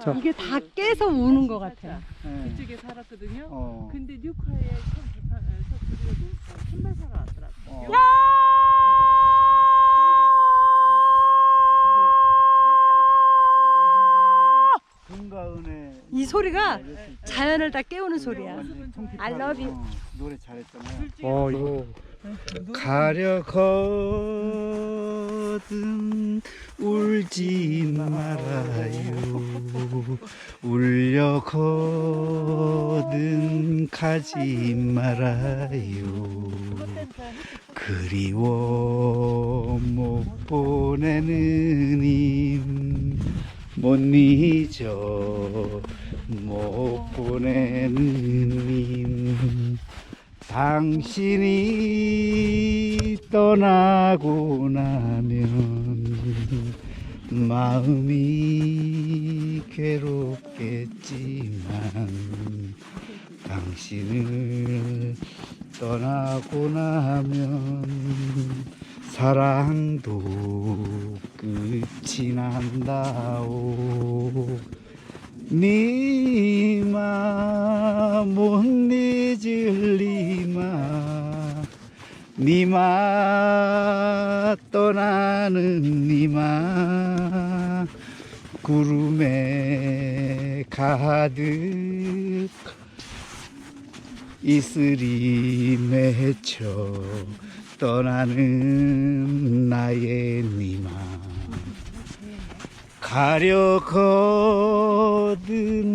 자. 이게 다 깨서 우는 것 같아. 예. 그쪽에 살았거든요. 어. 근데 뉴카에 처음 재판에서 둘이가 놀- 신발 사러 왔더라고. 어. 금가은의 이 소리가 자연을 다 깨우는 소리야. I love you. 어, 노래 잘했잖아요. 어 이거 가려 거든 울지 말아요 울려 거든 가지 말아요 그리워 못 보내는 님못 잊어 못 보내는 님 당신이 떠나고 나면 마음이 괴롭겠지만 당신을 떠나고 나면 사랑도 끝이 난다오 니마 못 잊을 니마. 니마 떠나는 니마 구름에 가득 이슬이 맺혀 떠나는 나의 니마 가려거든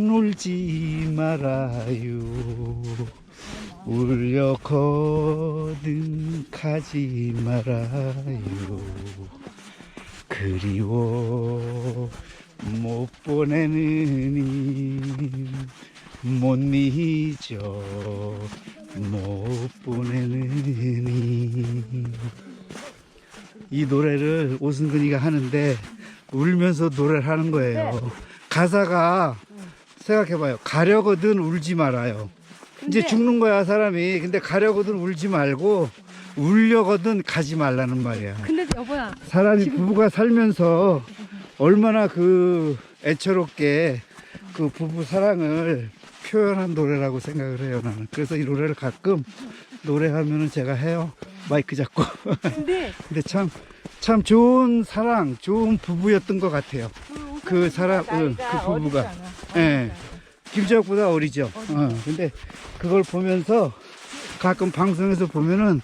울지 말아요. 울려거든 가지 말아요. 그리워 못 보내는 못 잊어 못 보내는 이 노래를 오승근이가 하는데 울면서 노래를 하는 거예요. 가사가 생각해봐요. 가려거든 울지 말아요. 이제 죽는 거야 사람이. 근데 가려거든 울지 말고 울려거든 가지 말라는 말이야. 근데 여보야, 사람이 부부가 살면서 얼마나 그 애처롭게 그 부부 사랑을 표현한 노래라고 생각을 해요 나는. 그래서 이 노래를 가끔 노래하면은 제가 해요. 마이크 잡고. 근데 근데 참, 참 좋은 사랑, 좋은 부부였던 것 같아요. 그 사람, 그, 그 부부가. 예. 김지혁보다 어리죠. 어, 근데 그걸 보면서 가끔 방송에서 보면은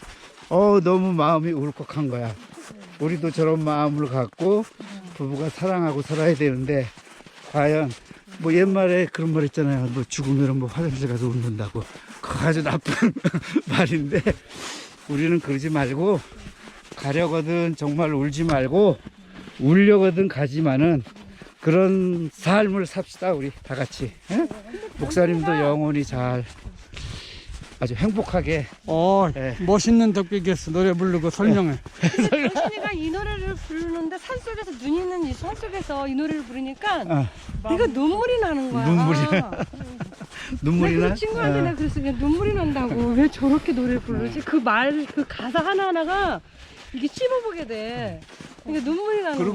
어, 너무 마음이 울컥한 거야. 우리도 저런 마음을 갖고 부부가 사랑하고 살아야 되는데 과연 뭐 옛말에 그런 말 있잖아요. 뭐 죽으면 뭐 화장실 가서 웃는다고. 그거 아주 나쁜 말인데 우리는 그러지 말고 가려거든 정말 울지 말고 울려거든 가지만은 그런 삶을 삽시다 우리 다 같이 예? 목사님도 영원히 잘 아주 행복하게 어 예. 멋있는 덕비겠어 노래 부르고 설명해 당신이가 이 노래를 부르는데 산 속에서 눈 있는 이 산 속에서 이 노래를 부르니까 어, 내가 눈물이 나는 거야. 눈물이 눈물이 내가 나그 친구한테 어. 내가 그랬어. 야, 눈물이 난다고. 왜 저렇게 노래를 부르지? 그 말, 그 가사 하나하나가 이게 씹어보게 돼. 그러니까 눈물이 나는 거야.